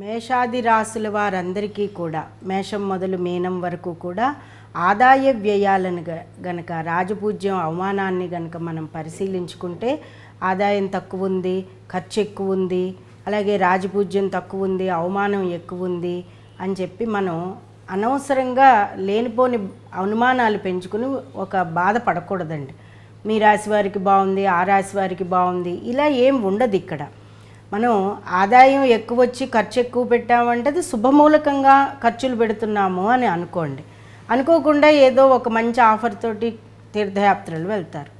మేషాది రాసుల వారందరికీ కూడా మేషం మొదలు మీనం వరకు కూడా ఆదాయ వ్యయాలను గనక రాజపూజ్యం అవమానాన్ని గనక మనం పరిశీలించుకుంటే ఆదాయం తక్కువ ఉంది ఖర్చు ఎక్కువ ఉంది అలాగే రాజపూజ్యం తక్కువ ఉంది అవమానం ఎక్కువ ఉంది అని చెప్పి మనం అనవసరంగా లేనిపోని అనుమానాలు పెంచుకుని ఒక బాధ పడకూడదండి. మీ రాశి వారికి బాగుంది ఆ రాశి వారికి బాగుంది ఇలా ఏం ఉండదు ఇక్కడ. మనం ఆదాయం ఎక్కువ వచ్చి ఖర్చు ఎక్కువ పెట్టామంటే అది శుభమూలకంగా ఖర్చులు పెడుతున్నాము అని అనుకోండి. అనుకోకుండా ఏదో ఒక మంచి ఆఫర్ తోటి తీర్థయాత్రలు వెళ్తారు.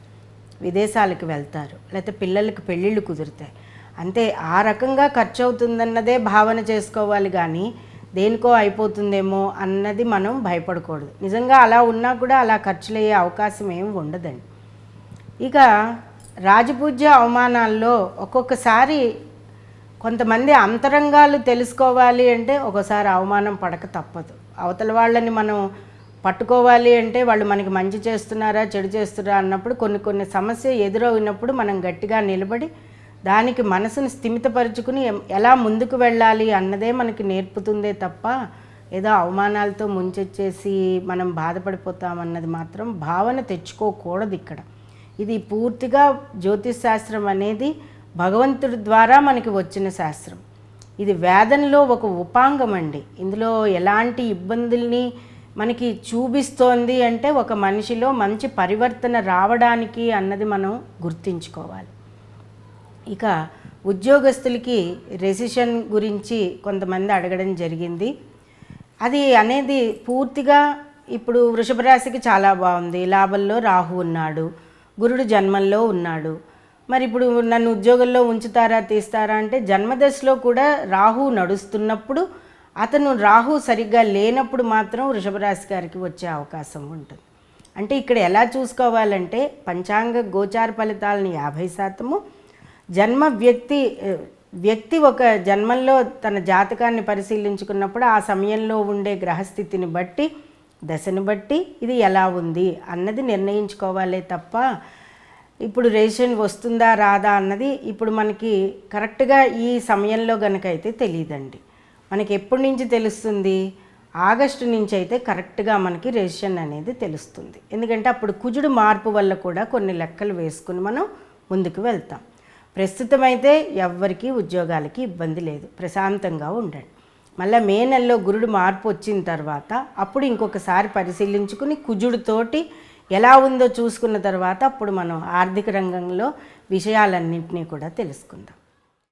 విదేశాలకు వెళ్తారు. లేకపోతే పిల్లలకి పెళ్ళిళ్ళు కుదురుతాయి. అంతే ఆ రకంగా ఖర్చు అవుతుందన్నదే భావన చేసుకోవాలి కానీ దేనికో అయిపోతుందేమో అన్నది మనం భయపడకూడదు. నిజంగా అలా ఉన్నా కూడా అలా ఖర్చులు అయ్యే అవకాశం ఏమి ఉండదండి. ఇక రాజపూజ్య అవమానాల్లో ఒక్కొక్కసారి కొంతమంది అంతరంగాలు తెలుసుకోవాలి అంటే ఒకసారి అవమానం పడక తప్పదు. అవతల వాళ్ళని మనం పట్టుకోవాలి అంటే వాళ్ళు మనకి మంచి చేస్తున్నారా చెడు చేస్తున్నారా అన్నప్పుడు కొన్ని కొన్ని సమస్య ఎదురవునప్పుడు మనం గట్టిగా నిలబడి దానికి మనసును స్థిమితపరుచుకుని ఎలా ముందుకు వెళ్ళాలి అన్నదే మనకి నేర్పుతుందే తప్ప ఏదో అవమానాలతో ముంచెచ్చేసి మనం బాధపడిపోతామన్నది మాత్రం భావన తెచ్చుకోకూడదు ఇక్కడ. ఇది పూర్తిగా జ్యోతిష్ శాస్త్రం అనేది భగవంతుడి ద్వారా మనకి వచ్చిన శాస్త్రం. ఇది వేదనలో ఒక ఉపాంగం అండి. ఇందులో ఎలాంటి ఇబ్బందుల్ని మనకి చూపిస్తోంది అంటే ఒక మనిషిలో మంచి పరివర్తన రావడానికి అన్నది మనం గుర్తించుకోవాలి. ఇక ఉద్యోగస్తులకి రెసిషన్ గురించి కొంతమంది అడగడం జరిగింది. అది అనేది పూర్తిగా ఇప్పుడు వృషభ రాశికి చాలా బాగుంది. లాభంలో రాహు ఉన్నాడు. గురుడు జన్మంలో ఉన్నాడు. మరి ఇప్పుడు నన్ను ఉద్యోగంలో ఉంచుతారా తీస్తారా అంటే జన్మదశలో కూడా రాహు నడుస్తున్నప్పుడు అతను రాహు సరిగ్గా లేనప్పుడు మాత్రం వృషభరాశి గారికి వచ్చే అవకాశం ఉంటుంది. అంటే ఇక్కడ ఎలా చూసుకోవాలంటే పంచాంగ గోచార ఫలితాలను యాభై శాతము జన్మ వ్యక్తి వ్యక్తి ఒక జన్మంలో తన జాతకాన్ని పరిశీలించుకున్నప్పుడు ఆ సమయంలో ఉండే గ్రహస్థితిని బట్టి దశను బట్టి ఇది ఎలా ఉంది అన్నది నిర్ణయించుకోవాలే తప్ప ఇప్పుడు రేషన్ వస్తుందా రాదా అన్నది ఇప్పుడు మనకి కరెక్ట్గా ఈ సమయంలో కనుక అయితే తెలియదండి మనకి ఎప్పటి నుంచి తెలుస్తుంది? ఆగస్టు నుంచి అయితే కరెక్ట్గా మనకి రేషన్ అనేది తెలుస్తుంది. ఎందుకంటే అప్పుడు కుజుడు మార్పు వల్ల కూడా కొన్ని లెక్కలు వేసుకుని మనం ముందుకు వెళ్తాం. ప్రస్తుతం అయితే ఎవ్వరికీ ఉద్యోగాలకి ఇబ్బంది లేదు. ప్రశాంతంగా ఉండండి. మళ్ళీ మే నెలలో గురుడు మార్పు వచ్చిన తర్వాత అప్పుడు ఇంకొకసారి పరిశీలించుకుని కుజుడితోటి ఎలా ఉందో చూసుకున్న తర్వాత అప్పుడు మనం ఆర్థిక రంగంలో విషయాలన్నింటినీ కూడా తెలుసుకుందాం.